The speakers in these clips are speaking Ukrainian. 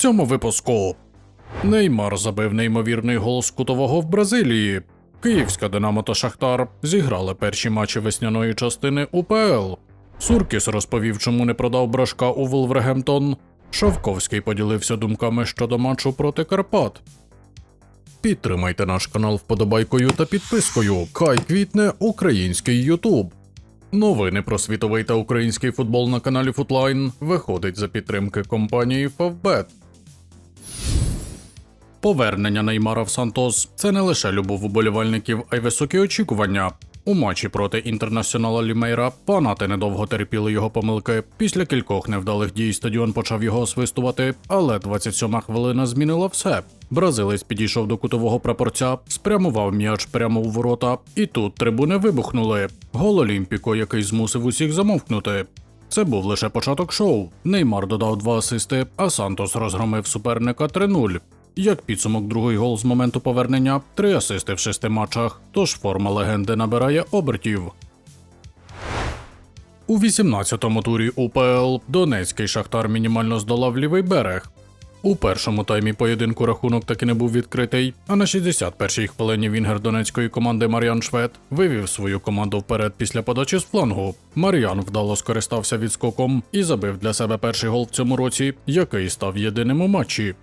цьому випуску. Неймар забив неймовірний гол з кутового в Бразилії. Київська Динамо та Шахтар зіграли перші матчі весняної частини УПЛ. Суркіс розповів, чому не продав брашка у Вулвергемптон. Шовковський поділився думками щодо матчу проти Карпат. Підтримайте наш канал вподобайкою та підпискою. Хай квітне український Ютуб. Новини про світовий та український футбол на каналі Футлайн виходить за підтримки компанії Favbet. Повернення Неймара в Сантос це не лише любов уболівальників, а й високі очікування. У матчі проти інтернаціонала Лімейра фанати недовго терпіли його помилки. Після кількох невдалих дій стадіон почав його освистувати, але 27-ма хвилина змінила все. Бразилець підійшов до кутового прапорця, спрямував м'яч прямо у ворота, і тут трибуни вибухнули. Гол Олімпіко, який змусив усіх замовкнути. Це був лише початок шоу. Неймар додав два асисти, а Сантос розгромив суперника 3-0. Як підсумок другий гол з моменту повернення, три асисти в шести матчах, тож форма легенди набирає обертів. У 18-му турі УПЛ Донецький Шахтар мінімально здолав лівий берег. У першому таймі поєдинку рахунок таки не був відкритий, а на 61-й хвилині вінгер донецької команди Мар'ян Швед вивів свою команду вперед після подачі з флангу. Мар'ян вдало скористався відскоком і забив для себе перший гол в цьому році, який став єдиним у матчі.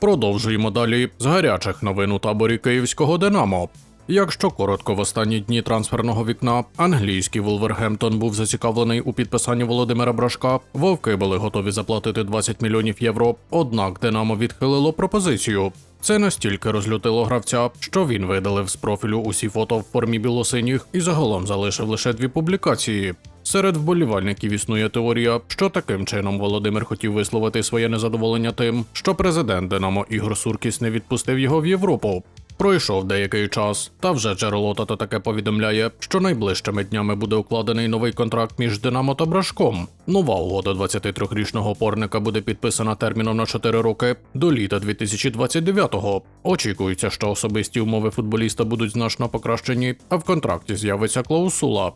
Продовжуємо далі з гарячих новин у таборі київського Динамо. Якщо коротко в останні дні трансферного вікна англійський Вулвергемптон був зацікавлений у підписанні Володимира Брашка, вовки були готові заплатити 20 мільйонів євро. Однак Динамо відхилило пропозицію. Це настільки розлютило гравця, що він видалив з профілю усі фото в формі білосиніх і загалом залишив лише дві публікації. Серед вболівальників існує теорія, що таким чином Володимир хотів висловити своє незадоволення тим, що президент Динамо Ігор Суркіс не відпустив його в Європу. Пройшов деякий час, та вже джерело тато таке повідомляє, що найближчими днями буде укладений новий контракт між Динамо та Брашком. Нова угода 23-річного опорника буде підписана терміном на 4 роки до літа 2029-го. Очікується, що особисті умови футболіста будуть значно покращені, а в контракті з'явиться клаусула.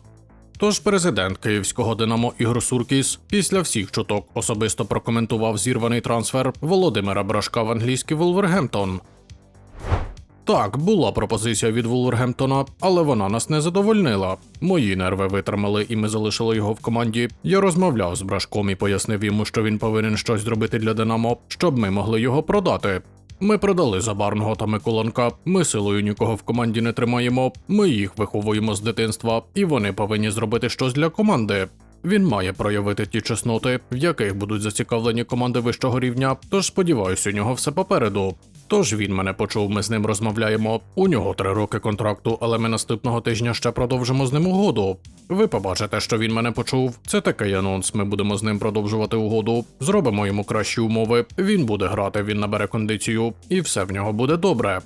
Тож президент київського Динамо Ігор Суркіс після всіх чуток особисто прокоментував зірваний трансфер Володимира Брашка в англійський Вулвергемптон. Так, була пропозиція від Вулвергемптона, але вона нас не задовольнила. Мої нерви витримали, і ми залишили його в команді. Я розмовляв з Брашком і пояснив йому, що він повинен щось зробити для Динамо, щоб ми могли його продати. Ми продали Забарного та Миколенка. Ми силою нікого в команді не тримаємо. Ми їх виховуємо з дитинства, і вони повинні зробити щось для команди. Він має проявити ті чесноти, в яких будуть зацікавлені команди вищого рівня. Тож сподіваюся, у нього все попереду. Тож він мене почув, ми з ним розмовляємо. У нього три роки контракту, але ми наступного тижня ще продовжимо з ним угоду. Ви побачите, що він мене почув. Це такий анонс. Ми будемо з ним продовжувати угоду. Зробимо йому кращі умови. Він буде грати, він набере кондицію, і все в нього буде добре.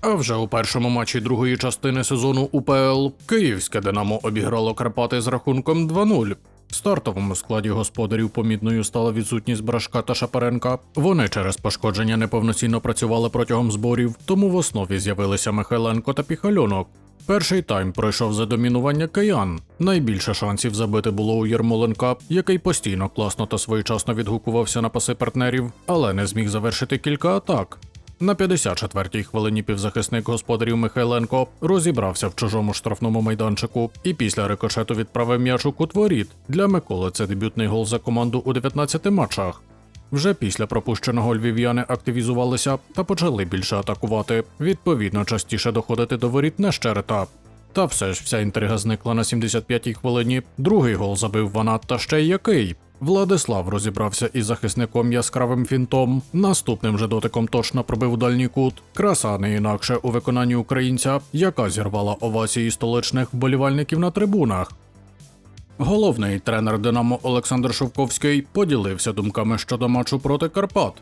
А вже у першому матчі другої частини сезону УПЛ Київське Динамо обіграло Карпати з рахунком 2-0. В стартовому складі господарів помітною стала відсутність Брашка та Шапаренка. Вони через пошкодження неповноцінно працювали протягом зборів, тому в основі з'явилися Михайленко та Піхальонок. Перший тайм пройшов за домінування киян. Найбільше шансів забити було у Єрмоленка, який постійно класно та своєчасно відгукувався на паси партнерів, але не зміг завершити кілька атак. На 54-й хвилині півзахисник господарів Михайленко розібрався в чужому штрафному майданчику і після рикошету відправив м'яч у кут воріт. Для Миколи це дебютний гол за команду у 19 матчах. Вже після пропущеного львів'яни активізувалися та почали більше атакувати, відповідно частіше доходити до воріт нещерета. Та все ж вся інтрига зникла на 75-й хвилині. Другий гол забив Ванат та ще й який. Владислав розібрався із захисником яскравим фінтом. Наступним же дотиком точно пробив дальній кут. Краса не інакше у виконанні українця, яка зірвала овації столичних вболівальників на трибунах. Головний тренер Динамо Олександр Шовковський поділився думками щодо матчу проти Карпат.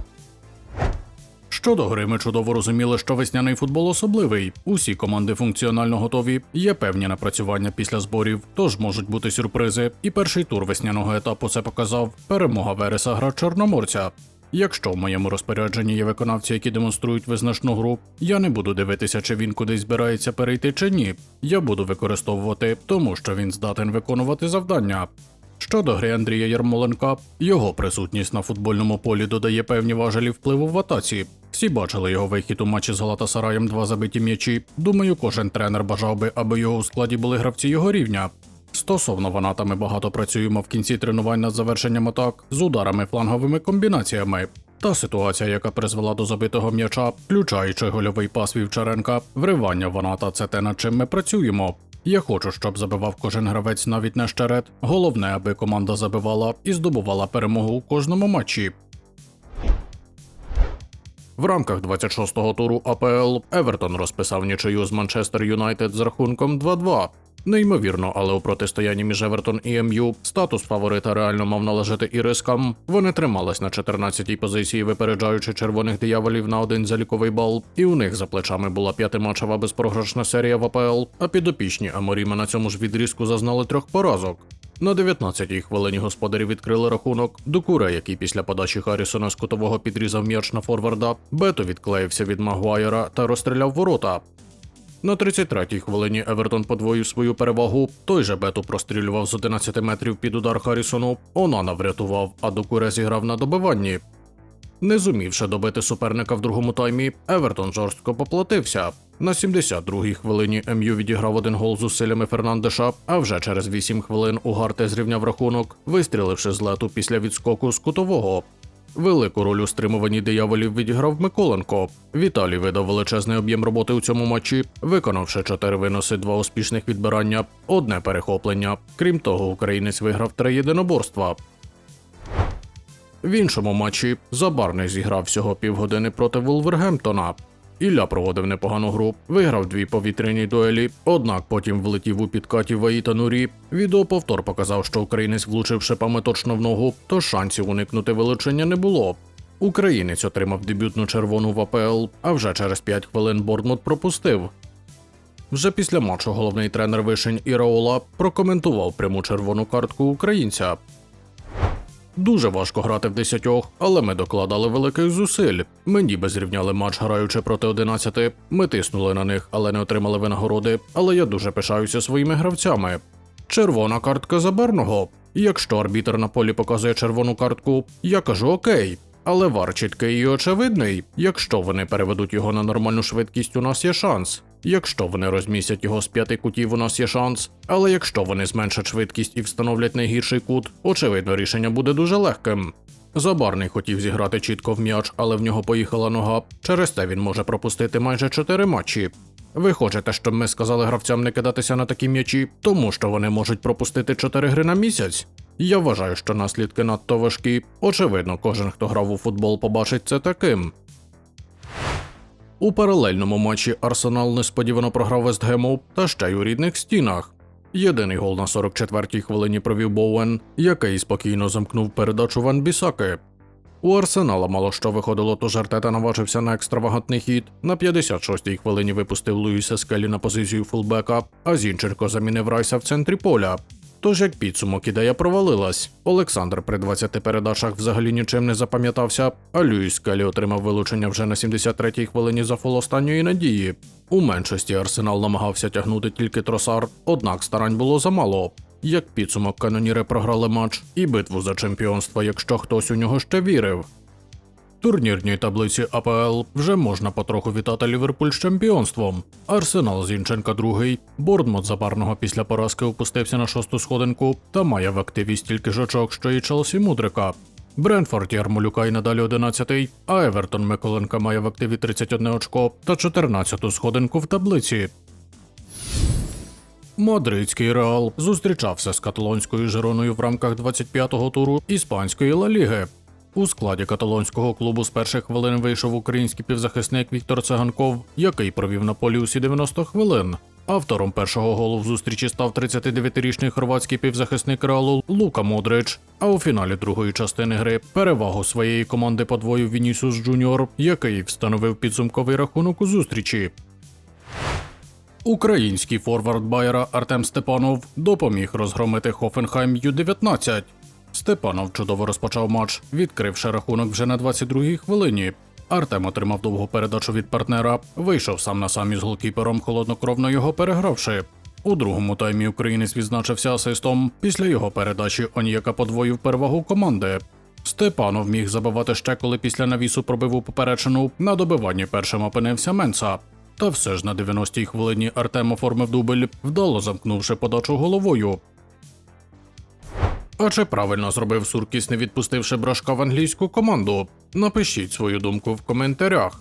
Щодо гри, ми чудово розуміли, що весняний футбол особливий. Усі команди функціонально готові. Є певні напрацювання після зборів, тож можуть бути сюрпризи. І перший тур весняного етапу це показав. Перемога Вереса гра Чорноморця. Якщо в моєму розпорядженні є виконавці, які демонструють визначну гру, я не буду дивитися, чи він кудись збирається перейти чи ні. Я буду використовувати, тому що він здатен виконувати завдання. Щодо гри Андрія Ярмоленка, його присутність на футбольному полі додає певні важелі впливу в атаці. Всі бачили його вихід у матчі з Галатасараєм два забиті м'ячі. Думаю, кожен тренер бажав би, аби його у складі були гравці його рівня. Стосовно ваната, ми багато працюємо в кінці тренувань над завершенням атак з ударами фланговими комбінаціями. Та ситуація, яка призвела до забитого м'яча, включаючи гольовий пас Вівчаренка, вривання ваната це те, над чим ми працюємо. Я хочу, щоб забивав кожен гравець навіть не щерет. Головне, аби команда забивала і здобувала перемогу у кожному матчі. В рамках 26-го туру АПЛ Евертон розписав нічию з Манчестер Юнайтед з рахунком 2-2. Неймовірно, але у протистоянні між Евертон і МЮ статус фаворита реально мав належати ірискам. Вони тримались на 14-й позиції, випереджаючи червоних дияволів на один заліковий бал, і у них за плечами була п'ятиматчева безпрограшна серія в АПЛ, а підопічні Аморіма на цьому ж відрізку зазнали трьох поразок. На 19-й хвилині господарі відкрили рахунок. Дукуре, який після подачі Харрісона з кутового підрізав м'яч на форварда, Бето відклеївся від Магуайера та розстріляв ворота. На 33-й хвилині Евертон подвоїв свою перевагу. Той же Бету прострілював з 11 метрів під удар Харрісону. Онана врятував, а Докуре зіграв на добиванні. Не зумівши добити суперника в другому таймі, Евертон жорстко поплатився. На 72-й хвилині МЮ відіграв один гол зусиллями Фернандеша, а вже через 8 хвилин Угарте зрівняв рахунок, вистріливши з лету після відскоку з кутового. Велику роль у стримуванні дияволів відіграв Миколенко. Віталій видав величезний об'єм роботи у цьому матчі, виконавши чотири виноси, два успішних відбирання, одне перехоплення. Крім того, українець виграв три єдиноборства. В іншому матчі Забарний зіграв всього півгодини проти Вулвергемптона. Ілля проводив непогану гру, виграв дві повітряні дуелі, однак потім влетів у підкаті Ваїта Нурі. Відеоповтор показав, що українець влучив шипами в ногу, то шансів уникнути вилучення не було. Українець отримав дебютну червону в АПЛ, а вже через 5 хвилин Бордмут пропустив. Вже після матчу головний тренер Вишень Іраола прокоментував пряму червону картку українця. Дуже важко грати в десятьох, але ми докладали великих зусиль. Ми ніби зрівняли матч, граючи проти 11. Ми тиснули на них, але не отримали винагороди. Але я дуже пишаюся своїми гравцями. Червона картка Забарного. Якщо арбітр на полі показує червону картку, я кажу окей. Але вар чіткий і очевидний. Якщо вони переведуть його на нормальну швидкість, у нас є шанс. Якщо вони розмістять його з п'яти кутів, у нас є шанс. Але якщо вони зменшать швидкість і встановлять найгірший кут, очевидно, рішення буде дуже легким. Забарний хотів зіграти чітко в м'яч, але в нього поїхала нога. Через те він може пропустити майже чотири матчі. Ви хочете, щоб ми сказали гравцям не кидатися на такі м'ячі, тому що вони можуть пропустити чотири гри на місяць? Я вважаю, що наслідки надто важкі. Очевидно, кожен, хто грав у футбол, побачить це таким. У паралельному матчі Арсенал несподівано програв Вестгему та ще й у рідних стінах. Єдиний гол на 44-й хвилині провів Боуен, який спокійно замкнув передачу Ван Бісаки. У Арсенала мало що виходило, тож Артета наважився на екстравагантний хід. На 56-й хвилині випустив Луїса Скелі на позицію фулбека, а Зінченко замінив Райса в центрі поля. Тож як підсумок ідея провалилась. Олександр при 20 передачах взагалі нічим не запам'ятався, а Люїс Келі отримав вилучення вже на 73-й хвилині за фол останньої надії. У меншості арсенал намагався тягнути тільки тросар, однак старань було замало. Як підсумок каноніри програли матч і битву за чемпіонство, якщо хтось у нього ще вірив. Турнірній таблиці АПЛ вже можна потроху вітати Ліверпуль з чемпіонством. Арсенал Зінченка другий, Бордмут Забарного після поразки опустився на шосту сходинку та має в активі стільки ж очок, що і Челсі Мудрика. Бренфорд Ярмолюка й надалі 11-й, а Евертон Миколенка має в активі 31 очко та 14-ту сходинку в таблиці. Мадридський Реал зустрічався з каталонською Жироною в рамках 25-го туру іспанської Ла Ліги. У складі каталонського клубу з перших хвилин вийшов український півзахисник Віктор Циганков, який провів на полі усі 90 хвилин. Автором першого голу в зустрічі став 39-річний хорватський півзахисник Реалу Лука Модрич. А у фіналі другої частини гри перевагу своєї команди подвоїв Вінісус Джуніор, який встановив підсумковий рахунок у зустрічі. Український форвард Байера Артем Степанов допоміг розгромити Хофенхайм Ю-19. Степанов чудово розпочав матч, відкривши рахунок вже на 22-й хвилині. Артем отримав довгу передачу від партнера, вийшов сам на сам із голкіпером, холоднокровно його перегравши. У другому таймі українець відзначився асистом. Після його передачі Оньєка подвоїв перевагу команди. Степанов міг забивати ще, коли після навісу пробив у поперечину. На добиванні першим опинився Менса. Та все ж на 90-й хвилині Артем оформив дубль, вдало замкнувши подачу головою. А чи правильно зробив Суркіс, не відпустивши брашка в англійську команду? Напишіть свою думку в коментарях.